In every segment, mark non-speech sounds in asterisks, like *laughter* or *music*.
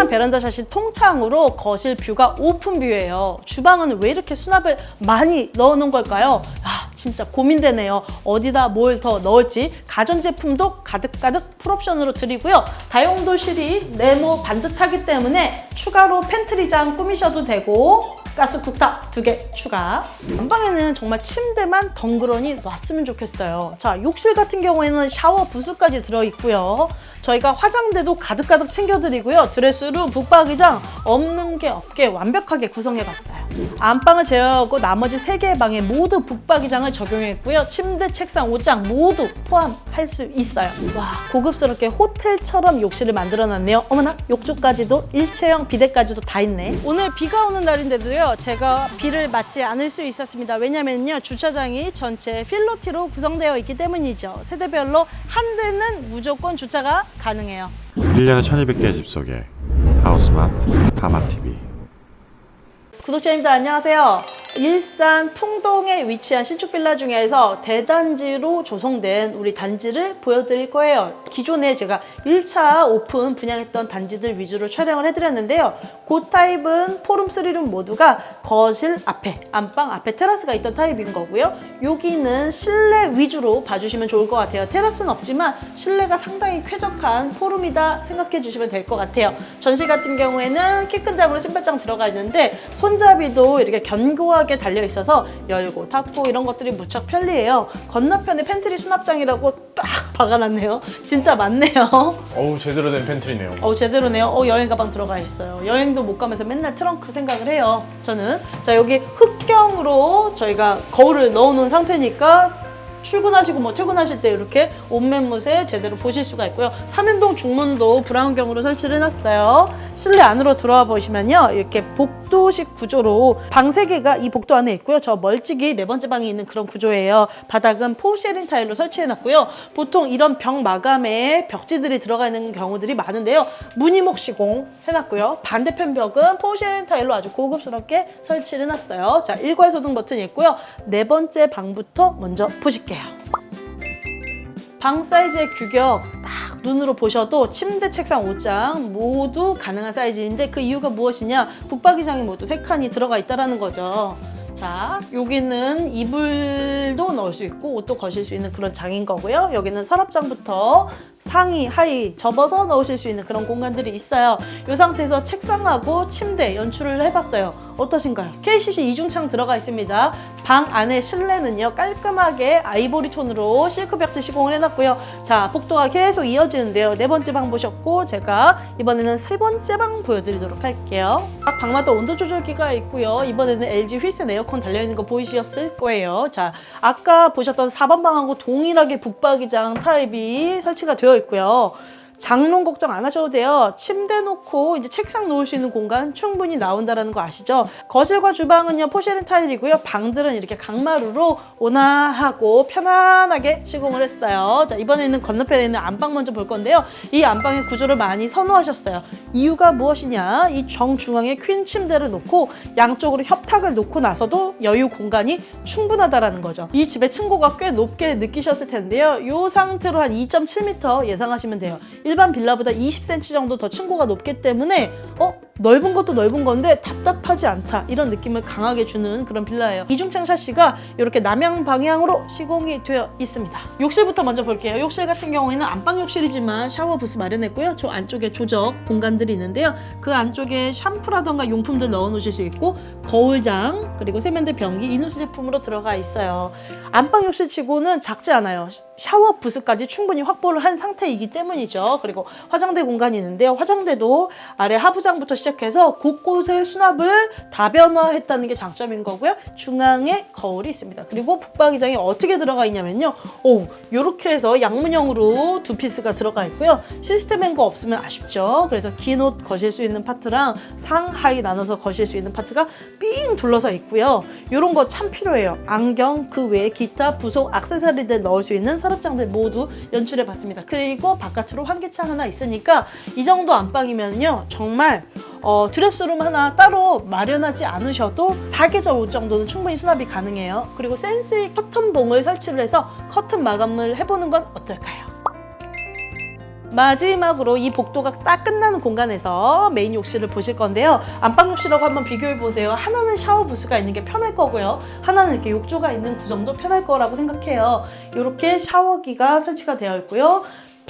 편안한 베란다 샷이 통창으로 거실 뷰가 오픈 뷰예요. 주방은 왜 이렇게 수납을 많이 넣어놓은 걸까요? 아, 진짜 고민되네요. 어디다 뭘 더 넣을지 가전제품도 가득가득 풀옵션으로 드리고요. 다용도실이 네모 반듯하기 때문에 추가로 팬트리장 꾸미셔도 되고 가스 쿡탑 두 개 추가. 안방에는 정말 침대만 덩그러니 놨으면 좋겠어요. 자, 욕실 같은 경우에는 샤워 부스까지 들어있고요. 저희가 화장대도 가득가득 챙겨드리고요. 드레스룸, 북박이장 없는 게 없게 완벽하게 구성해봤어요. 안방을 제외하고 나머지 세 개의 방에 모두 북박이장을 적용했고요. 침대, 책상, 옷장 모두 포함할 수 있어요. 와, 고급스럽게 호텔처럼 욕실을 만들어놨네요. 어머나, 욕조까지도 일체형 비대까지도 다 있네. 오늘 비가 오는 날인데도요, 제가 비를 맞지 않을 수 있었습니다. 왜냐면요, 주차장이 전체 필로티로 구성되어 있기 때문이죠. 세대별로 한 대는 무조건 주차가 가능해요. 1년에 1200개의 집 속에 하우스마트 하마TV 구독자님들 안녕하세요. 일산 풍동에 위치한 신축 빌라 중에서 대단지로 조성된 우리 단지를 보여드릴 거예요. 기존에 제가 1차 오픈 분양했던 단지들 위주로 촬영을 해드렸는데요. 그 타입은 포룸 3룸 모두가 거실 앞에, 안방 앞에 테라스가 있던 타입인 거고요. 여기는 실내 위주로 봐주시면 좋을 것 같아요. 테라스는 없지만 실내가 상당히 쾌적한 포룸이다 생각해 주시면 될 것 같아요. 전시 같은 경우에는 키 큰 장으로 신발장 들어가 있는데 손잡이도 이렇게 견고 하게 달려 있어서 열고 닫고 이런 것들이 무척 편리해요. 건너편에 팬트리 수납장이라고 딱 박아놨네요. 진짜 많네요. *laughs* 어우 제대로 된 팬트리네요. 어 제대로네요. 어 여행 가방 들어가 있어요. 여행도 못 가면서 맨날 트렁크 생각을 해요. 저는 자 여기 흑경으로 저희가 거울을 넣어놓은 상태니까 출근하시고 뭐 퇴근하실 때 이렇게 옷매무새 제대로 보실 수가 있고요. 삼연동 중문도 브라운경으로 설치를 해놨어요. 실내 안으로 들어와 보시면요. 이렇게 복도식 구조로 방 세개가 이 복도 안에 있고요. 저 멀찍이 네 번째 방에 있는 그런 구조예요. 바닥은 포쉐린 타일로 설치해놨고요. 보통 이런 벽 마감에 벽지들이 들어가 있는 경우들이 많은데요. 무늬목 시공 해놨고요. 반대편 벽은 포쉐린 타일로 아주 고급스럽게 설치를 해놨어요. 자, 일괄 소등 버튼이 있고요. 네 번째 방부터 먼저 보실게요. 방 사이즈의 규격 딱 눈으로 보셔도 침대, 책상, 옷장 모두 가능한 사이즈인데 그 이유가 무엇이냐? 북박이장이 모두 세 칸이 들어가 있다라는 거죠. 자, 여기는 이불도 넣을 수 있고 옷도 거실 수 있는 그런 장인 거고요. 여기는 서랍장부터 상의, 하의 접어서 넣으실 수 있는 그런 공간들이 있어요. 이 상태에서 책상하고 침대 연출을 해봤어요. 어떠신가요? KCC 이중창 들어가 있습니다. 방 안에 실내는요 깔끔하게 아이보리 톤으로 실크 벽지 시공을 해놨고요. 자 복도가 계속 이어지는데요. 네 번째 방 보셨고 제가 이번에는 세 번째 방 보여드리도록 할게요. 각 방마다 온도 조절기가 있고요. 이번에는 LG 휠슨 에어컨 달려 있는 거 보이셨을 거예요. 자 아까 보셨던 4번 방하고 동일하게 북박이장 타입이 설치가 되어 있고요. 장롱 걱정 안 하셔도 돼요. 침대 놓고 이제 책상 놓을 수 있는 공간 충분히 나온다라는 거 아시죠? 거실과 주방은요 포쉐린 타일이고요. 방들은 이렇게 강마루로 온화하고 편안하게 시공을 했어요. 자 이번에는 건너편에 있는 안방 먼저 볼 건데요. 이 안방의 구조를 많이 선호하셨어요. 이유가 무엇이냐? 이 정중앙에 퀸 침대를 놓고 양쪽으로 협탁을 놓고 나서도 여유 공간이 충분하다라는 거죠. 이 집의 층고가 꽤 높게 느끼셨을 텐데요. 이 상태로 한 2.7m 예상하시면 돼요. 일반 빌라보다 20cm 정도 더 층고가 높기 때문에 어 넓은 것도 넓은 건데 답답하지 않다 이런 느낌을 강하게 주는 그런 빌라예요. 이중창 샤시가 이렇게 남향 방향으로 시공이 되어 있습니다. 욕실부터 먼저 볼게요. 욕실 같은 경우에는 안방 욕실이지만 샤워 부스 마련했고요. 저 안쪽에 조적 공간들이 있는데요. 그 안쪽에 샴푸라던가 용품들 넣어 놓으실 수 있고 거울장 그리고 세면대 변기 이누스 제품으로 들어가 있어요. 안방 욕실 치고는 작지 않아요. 샤워 부스까지 충분히 확보를 한 상태이기 때문이죠. 그리고 화장대 공간이 있는데요. 화장대도 아래 하부장부터 시작 해서 곳곳에 수납을 다변화했다는 게 장점인 거고요. 중앙에 거울이 있습니다. 그리고 북박이장이 어떻게 들어가 있냐면요. 오, 이렇게 해서 양문형으로 두 피스가 들어가 있고요. 시스템 행거 없으면 아쉽죠. 그래서 긴 옷 거실 수 있는 파트랑 상하이 나눠서 거실 수 있는 파트가 삥 둘러서 있고요. 이런 거 참 필요해요. 안경 그 외에 기타 부속 액세서리들 넣을 수 있는 서랍장들 모두 연출해 봤습니다. 그리고 바깥으로 환기창 하나 있으니까 이 정도 안방이면요. 정말 어, 드레스룸 하나 따로 마련하지 않으셔도 4계절 옷 정도는 충분히 수납이 가능해요. 그리고 센스이 커튼봉을 설치를 해서 커튼 마감을 해보는 건 어떨까요? 마지막으로 이 복도가 딱 끝나는 공간에서 메인 욕실을 보실 건데요. 안방 욕실하고 한번 비교해 보세요. 하나는 샤워 부스가 있는 게 편할 거고요. 하나는 이렇게 욕조가 있는 구성도 편할 거라고 생각해요. 이렇게 샤워기가 설치가 되어 있고요.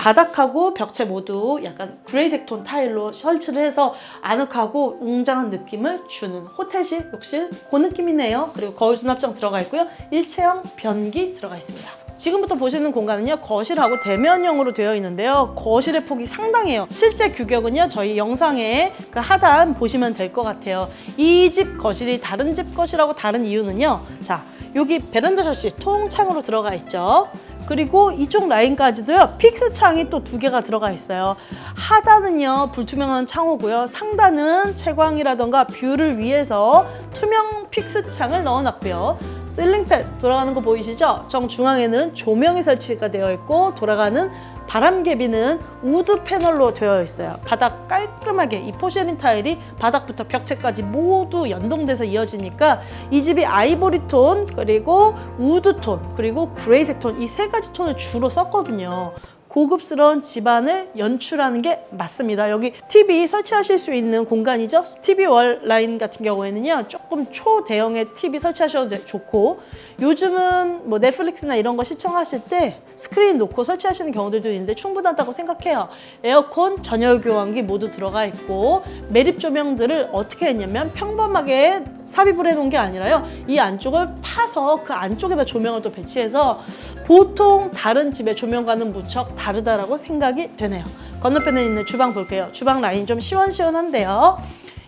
바닥하고 벽체 모두 약간 그레이색 톤 타일로 설치를 해서 아늑하고 웅장한 느낌을 주는 호텔식 욕실 그 느낌이네요. 그리고 거울 수납장 들어가 있고요. 일체형 변기 들어가 있습니다. 지금부터 보시는 공간은요 거실하고 대면형으로 되어 있는데요 거실의 폭이 상당해요 실제 규격은요 저희 영상에 그 하단 보시면 될 것 같아요 이 집 거실이 다른 집 거실하고 다른 이유는요 자 여기 베란다 샷시 통창으로 들어가 있죠 그리고 이쪽 라인까지도요 픽스 창이 또 두 개가 들어가 있어요. 하단은요 불투명한 창호고요. 상단은 채광이라던가 뷰를 위해서 투명 픽스 창을 넣어놨고요. 실링팬 돌아가는 거 보이시죠? 정중앙에는 조명이 설치가 되어 있고 돌아가는 바람개비는 우드 패널로 되어 있어요. 바닥 깔끔하게 이 포쉐린 타일이 바닥부터 벽체까지 모두 연동돼서 이어지니까 이 집이 아이보리 톤 그리고 우드 톤 그리고 그레이색 톤 이 세 가지 톤을 주로 썼거든요. 고급스러운 집안을 연출하는 게 맞습니다. 여기 TV 설치하실 수 있는 공간이죠. TV 월 라인 같은 경우에는요, 조금 초대형의 TV 설치하셔도 돼- 좋고, 요즘은 뭐 넷플릭스나 이런 거 시청하실 때 스크린 놓고 설치하시는 경우들도 있는데 충분하다고 생각해요. 에어컨, 전열 교환기 모두 들어가 있고, 매립 조명들을 어떻게 했냐면 평범하게 삽입을 해놓은 게 아니라요. 이 안쪽을 파서 그 안쪽에다 조명을 또 배치해서 보통 다른 집의 조명과는 무척 다르다라고 생각이 되네요. 건너편에 있는 주방 볼게요. 주방 라인 좀 시원시원한데요.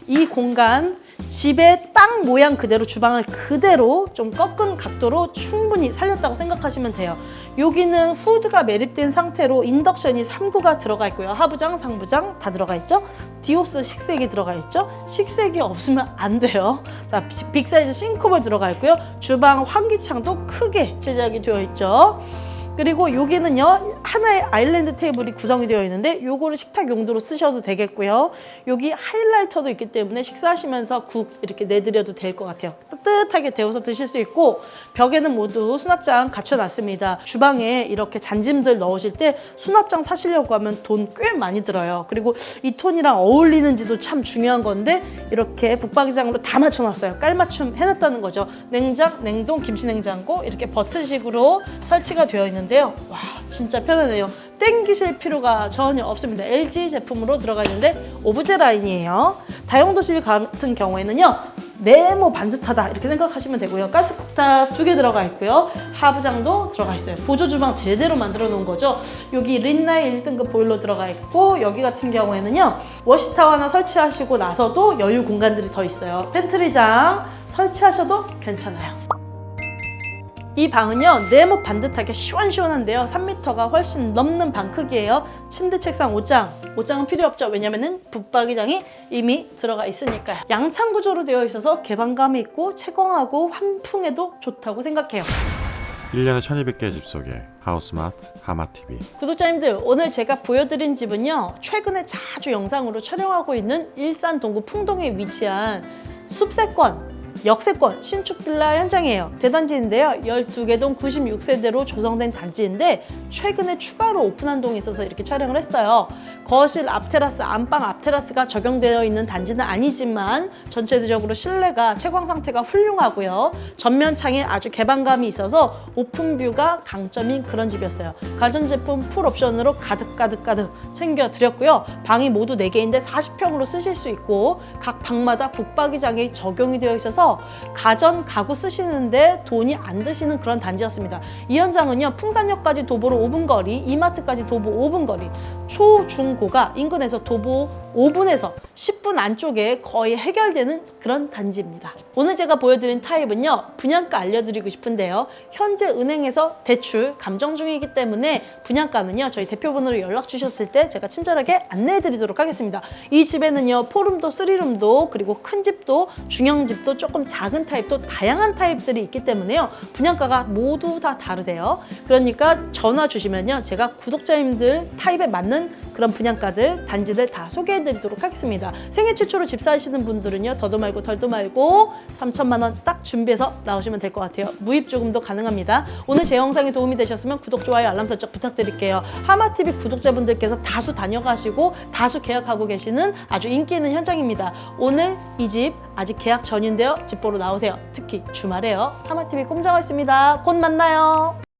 이 공간 집의 땅 모양 그대로 주방을 그대로 좀 꺾은 각도로 충분히 살렸다고 생각하시면 돼요. 여기는 후드가 매립된 상태로 인덕션이 3구가 들어가 있고요. 하부장, 상부장 다 들어가 있죠. 디오스 식색이 들어가 있죠. 식색이 없으면 안 돼요. 자, 빅 사이즈 싱크볼 들어가 있고요. 주방 환기창도 크게 제작이 되어 있죠. 그리고 여기는요 하나의 아일랜드 테이블이 구성이 되어 있는데 요거를 식탁 용도로 쓰셔도 되겠고요. 여기 하이라이터도 있기 때문에 식사하시면서 국 이렇게 내드려도 될 것 같아요. 뜨뜻하게 데워서 드실 수 있고 벽에는 모두 수납장 갖춰놨습니다. 주방에 이렇게 잔짐들 넣으실 때 수납장 사시려고 하면 돈 꽤 많이 들어요. 그리고 이 톤이랑 어울리는지도 참 중요한 건데 이렇게 북박이장으로 다 맞춰놨어요. 깔맞춤 해놨다는 거죠. 냉장, 냉동, 김치냉장고 이렇게 버튼식으로 설치가 되어 있는 데요. 와 진짜 편하네요. 땡기실 필요가 전혀 없습니다. LG 제품으로 들어가 있는데 오브제 라인이에요. 다용도실 같은 경우에는요 네모 반듯하다 이렇게 생각하시면 되고요. 가스쿡탑 두 개 들어가 있고요. 하부장도 들어가 있어요. 보조 주방 제대로 만들어 놓은 거죠. 여기 린나이 1등급 보일러 들어가 있고 여기 같은 경우에는요 워시타워 하나 설치하시고 나서도 여유 공간들이 더 있어요. 팬트리장 설치하셔도 괜찮아요 이 방은요 네모 반듯하게 시원시원한데요. 3m가 훨씬 넘는 방 크기예요. 침대 책상 옷장. 옷장은 필요 없죠. 왜냐면은 붙박이장이 이미 들어가 있으니까요. 양창 구조로 되어 있어서 개방감이 있고 채광하고 환풍에도 좋다고 생각해요. 1년에 1200개의 집 속에 하우스마트 하마TV 구독자님들 오늘 제가 보여드린 집은요 최근에 자주 영상으로 촬영하고 있는 일산 동구 풍동에 위치한 숲세권 역세권 신축 빌라 현장이에요. 대단지인데요. 12개 동 96세대로 조성된 단지인데 최근에 추가로 오픈한 동이 있어서 이렇게 촬영을 했어요. 거실 앞테라스, 안방 앞테라스가 적용되어 있는 단지는 아니지만 전체적으로 실내가 채광 상태가 훌륭하고요. 전면 창에 아주 개방감이 있어서 오픈뷰가 강점인 그런 집이었어요. 가전제품 풀 옵션으로 가득 가득 가득 챙겨 드렸고요. 방이 모두 4개인데 40평으로 쓰실 수 있고 각 방마다 북박이장이 적용이 되어 있어서 가전 가구 쓰시는데 돈이 안 드시는 그런 단지였습니다. 이 현장은요 풍산역까지 도보로 5분 거리, 이마트까지 도보 5분 거리, 초, 중, 고가 인근에서 도보 5분에서 10분 안쪽에 거의 해결되는 그런 단지입니다. 오늘 제가 보여드린 타입은요 분양가 알려드리고 싶은데요 현재 은행에서 대출 감정 중이기 때문에 분양가는요 저희 대표번호로 연락 주셨을 때 제가 친절하게 안내해드리도록 하겠습니다. 이 집에는요 포룸도 쓰리룸도 그리고 큰 집도 중형 집도 조금 작은 타입도 다양한 타입들이 있기 때문에요 분양가가 모두 다 다르세요. 그러니까 전화 주시면요 제가 구독자님들 타입에 맞는 그런 분양가들 단지들 다 소개해 확인드리도록 하겠습니다. 생애 최초로 집 사시는 분들은요 더도 말고 덜도 말고 3천만 원 딱 준비해서 나오시면 될 것 같아요. 무입 조금도 가능합니다. 오늘 제 영상이 도움이 되셨으면 구독, 좋아요, 알람 설정 부탁드릴게요. 하마TV 구독자분들께서 다수 다녀가시고 다수 계약하고 계시는 아주 인기 있는 현장입니다. 오늘 이 집 아직 계약 전인데요. 집 보러 나오세요. 특히 주말에요. 하마TV 꼼장어 있습니다. 곧 만나요.